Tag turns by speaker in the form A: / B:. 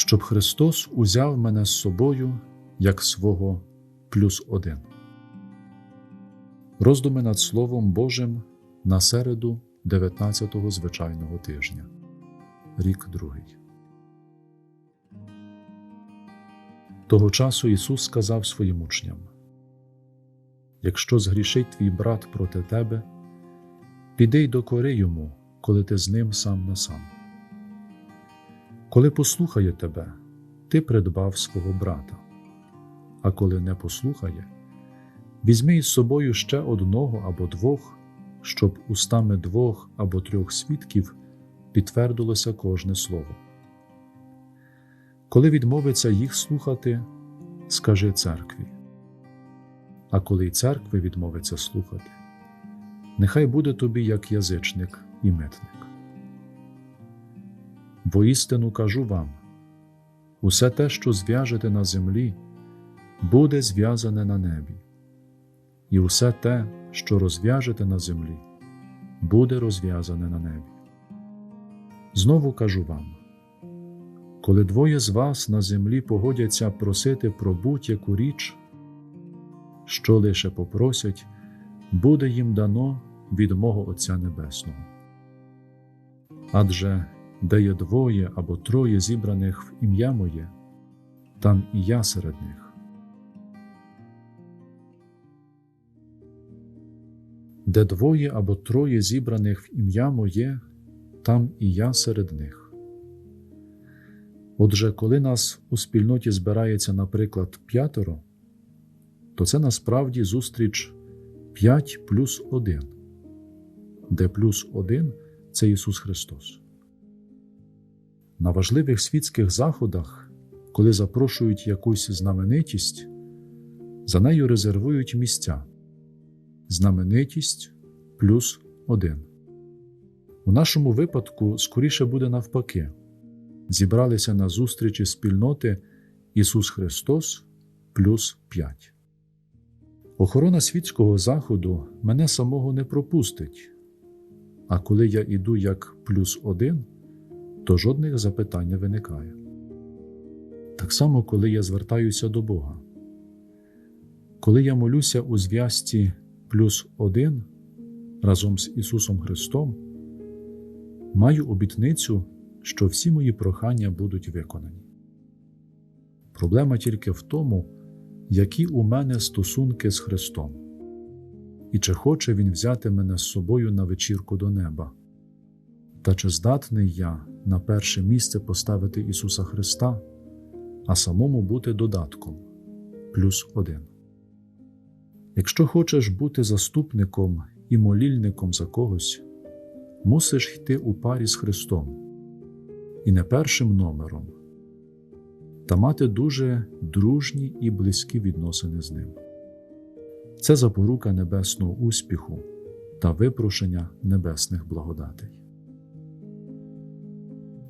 A: щоб Христос узяв мене з собою як свого плюс один. Роздуми над Словом Божим на середу 19-го звичайного тижня, рік другий. Того часу Ісус сказав своїм учням: Якщо згрішить твій брат проти тебе, піди й докори йому, коли ти з ним сам на сам. Коли послухає тебе, ти придбав свого брата, а коли не послухає, візьми із собою ще одного або двох, щоб устами двох або трьох свідків підтвердилося кожне слово. Коли відмовиться їх слухати, скажи церкві. А коли й церкви відмовиться слухати, нехай буде тобі як язичник і митник. Воістину кажу вам усе те, що зв'яжете на землі, буде зв'язане на небі, і усе те, що розв'яжете на землі, буде розв'язане на небі. Знову кажу вам коли двоє з вас на землі погодяться просити про будь-яку річ, що лише попросять, буде їм дано від мого Отця Небесного. Адже де є двоє або троє зібраних в ім'я моє, там і я серед них. Де двоє або троє зібраних в ім'я моє, там і я серед них. Отже, коли нас у спільноті збирається, наприклад, п'ятеро, то це насправді зустріч 5 плюс 1, де плюс 1 це Ісус Христос. На важливих світських заходах, коли запрошують якусь знаменитість, за нею резервують місця. Знаменитість плюс 1. У нашому випадку скоріше буде навпаки зібралися на зустрічі спільноти Ісус Христос плюс 5. Охорона світського заходу мене самого не пропустить, а коли я іду як плюс один, то жодних запитань не виникає. Так само, коли я звертаюся до Бога. Коли я молюся у зв'язці плюс один разом з Ісусом Христом, маю обітницю що всі мої прохання будуть виконані. Проблема тільки в тому, які у мене стосунки з Христом, і чи хоче Він взяти мене з собою на вечірку до неба, та чи здатний я на перше місце поставити Ісуса Христа, а самому бути додатком плюс один. Якщо хочеш бути заступником і молільником за когось, мусиш йти у парі з Христом і не першим номером, та мати дуже дружні і близькі відносини з ним. Це запорука небесного успіху та випрошення небесних благодатей.